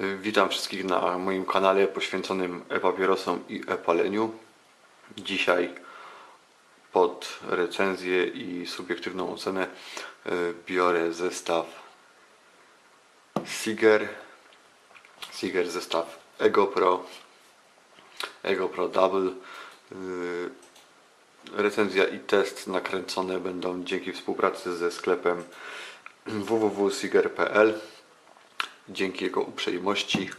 Y, Witam wszystkich na moim kanale poświęconym e-papierosom i e-paleniu. Dzisiaj pod recenzję i subiektywną ocenę y, biorę zestaw Siger. Siger zestaw Ego Pro. Ego Pro Double. Y, Recenzja i test nakręcone będą dzięki współpracy ze sklepem www.siger.pl. Dzięki jego uprzejmości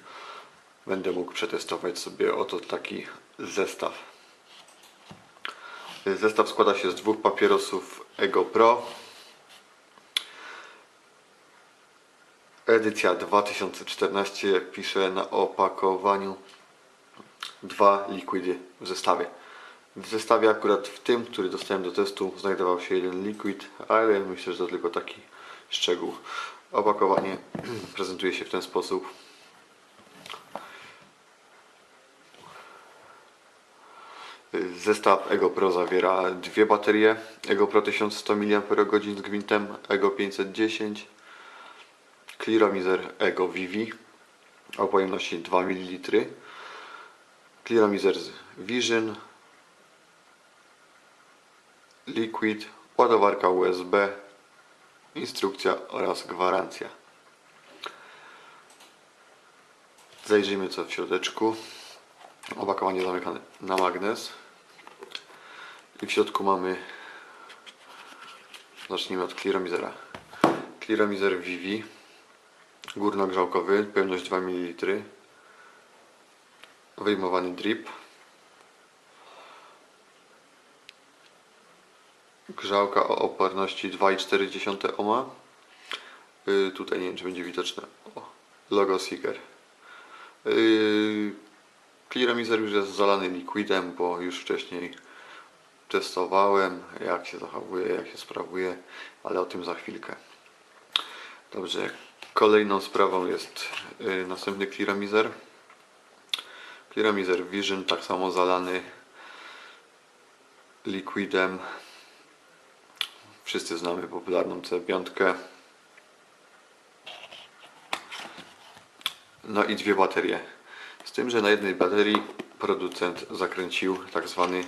będę mógł przetestować sobie oto taki zestaw. Zestaw składa się z dwóch papierosów Ego Pro. Edycja 2014, jak pisze na opakowaniu, dwa likwidy w zestawie. W zestawie akurat w tym, który dostałem do testu, znajdował się jeden liquid, ale myślę, że to tylko taki szczegół. Opakowanie prezentuje się w ten sposób. Zestaw Ego Pro zawiera dwie baterie Ego Pro 1100 mAh z gwintem Ego 510 Clearomizer Ego Vivi o pojemności 2 ml Clearomizer Vision Liquid, ładowarka USB, instrukcja oraz gwarancja. Zajrzyjmy co w środeczku. Opakowanie zamykane na magnes. I w środku mamy Zacznijmy od Clearomizera. Clearomizer Vivi górnogrzałkowy, pojemność 2 ml. Wyjmowany drip. Grzałka o oporności 2,4 ohma. Yy, tutaj nie wiem, czy będzie widoczne. O, logo Seeker. Yy, Clearomizer już jest zalany liquidem, bo już wcześniej testowałem, jak się zachowuje, jak się sprawuje, ale o tym za chwilkę. Dobrze, kolejną sprawą jest yy, następny Clearomizer. Clearomizer Vision, tak samo zalany liquidem. Wszyscy znamy popularną C5. No i dwie baterie. Z tym, że na jednej baterii producent zakręcił tak zwany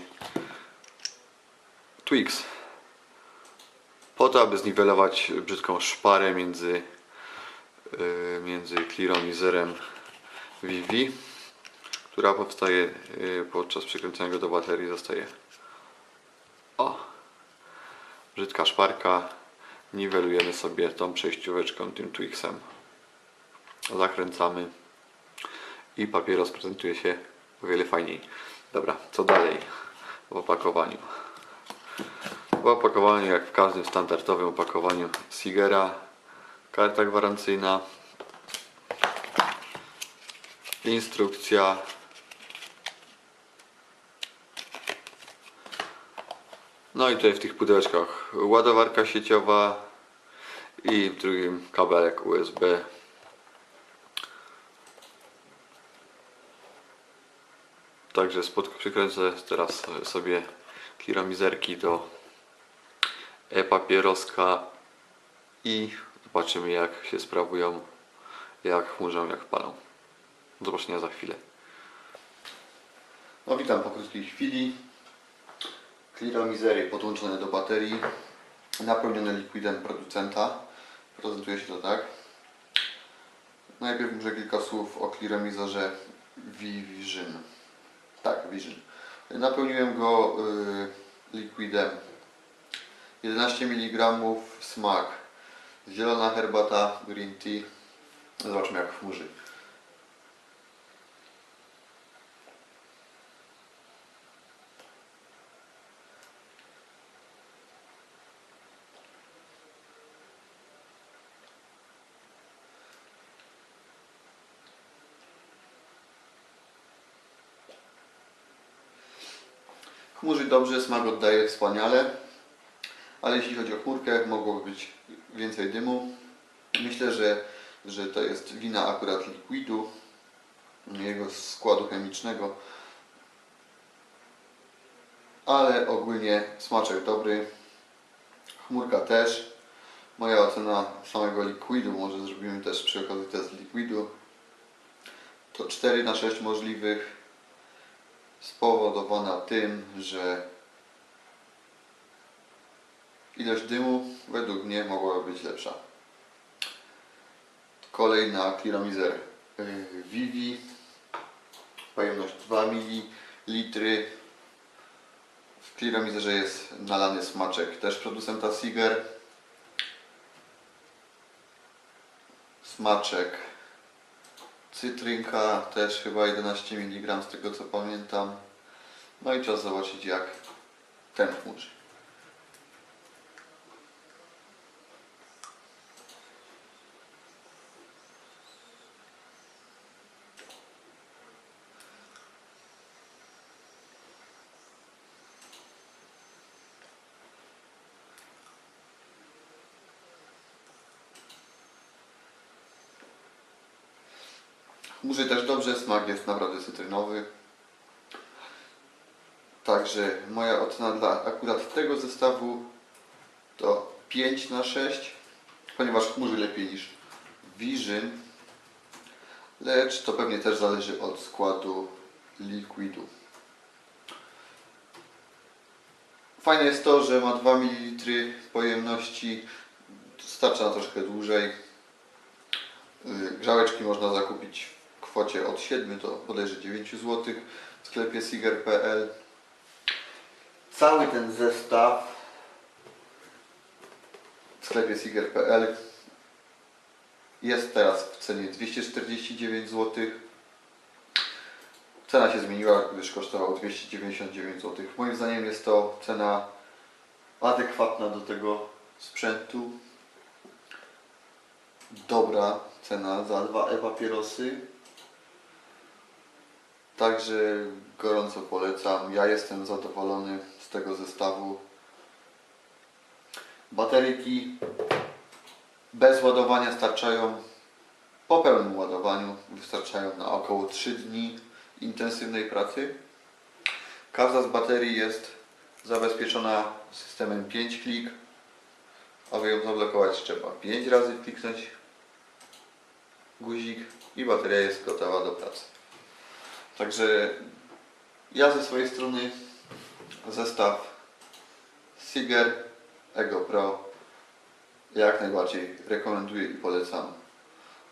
Twix. Po to, aby zniwelować brzydką szparę między, yy, między Clearomizerem Vivi, która powstaje yy, podczas przykręcenia go do baterii. Zostaje o, brzydka szparka. Niwelujemy sobie tą przejścióweczką, tym Twixem. Zakręcamy i papieros prezentuje się o wiele fajniej. Dobra, co dalej w opakowaniu? W opakowaniu, jak w każdym standardowym opakowaniu Sigera, karta gwarancyjna, instrukcja, no i tutaj w tych pudełeczkach ładowarka sieciowa i w drugim kabelek USB Także spod, przykręcę teraz sobie kilomizerki do e-papieroska i zobaczymy jak się sprawują, jak chmurzą, jak palą. Do zobaczenia za chwilę. No witam po krótkiej chwili. Clearomizery podłączone do baterii, napełnione liquidem producenta. Prezentuje się to tak. Najpierw może kilka słów o Clearomizerze Vision. Tak, Vision. Napełniłem go y, liquidem 11 mg smak. Zielona herbata, green tea. Zobaczmy jak chmurzy. Chmurzy dobrze, smak oddaje wspaniale, ale jeśli chodzi o chmurkę, mogłoby być więcej dymu. Myślę, że, że to jest wina akurat likwidu, jego składu chemicznego, ale ogólnie smaczek dobry, chmurka też. Moja ocena samego likwidu, może zrobimy też przy okazji test likwidu. to 4 na 6 możliwych spowodowana tym, że ilość dymu według mnie mogłaby być lepsza. Kolejna Clearomizer y, Vivi, pojemność 2 ml. W Clearomizerze jest nalany smaczek też producenta Siger. Smaczek cytrynka też chyba 11 mg z tego co pamiętam. No i czas zobaczyć jak ten chmurzy. Chmurzy też dobrze, smak jest naprawdę cytrynowy. Także moja ocena dla akurat tego zestawu to 5 na 6, ponieważ chmurzy lepiej niż Vision. Lecz to pewnie też zależy od składu likwidu. Fajne jest to, że ma 2 ml pojemności, starcza na troszkę dłużej. Y, Grzałeczki można zakupić kwocie od 7 do bodajże 9 zł w sklepie siger.pl. Cały ten zestaw w sklepie siger.pl jest teraz w cenie 249 zł. Cena się zmieniła, gdyż kosztował 299 zł. Moim zdaniem jest to cena adekwatna do tego sprzętu dobra cena za dwa e-papierosy. Także gorąco polecam. Ja jestem zadowolony z tego zestawu. Bateryki bez ładowania starczają po pełnym ładowaniu wystarczają na około 3 dni intensywnej pracy. Każda z baterii jest zabezpieczona systemem 5 klik. Aby ją zablokować trzeba 5 razy kliknąć guzik i bateria jest gotowa do pracy. Także ja ze swojej strony zestaw Siger Ego Pro jak najbardziej rekomenduję i polecam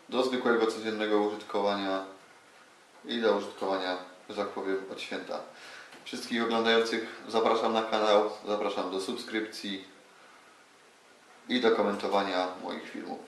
do zwykłego codziennego użytkowania i do użytkowania, że tak powiem, od święta. Wszystkich oglądających zapraszam na kanał, zapraszam do subskrypcji i do komentowania moich filmów.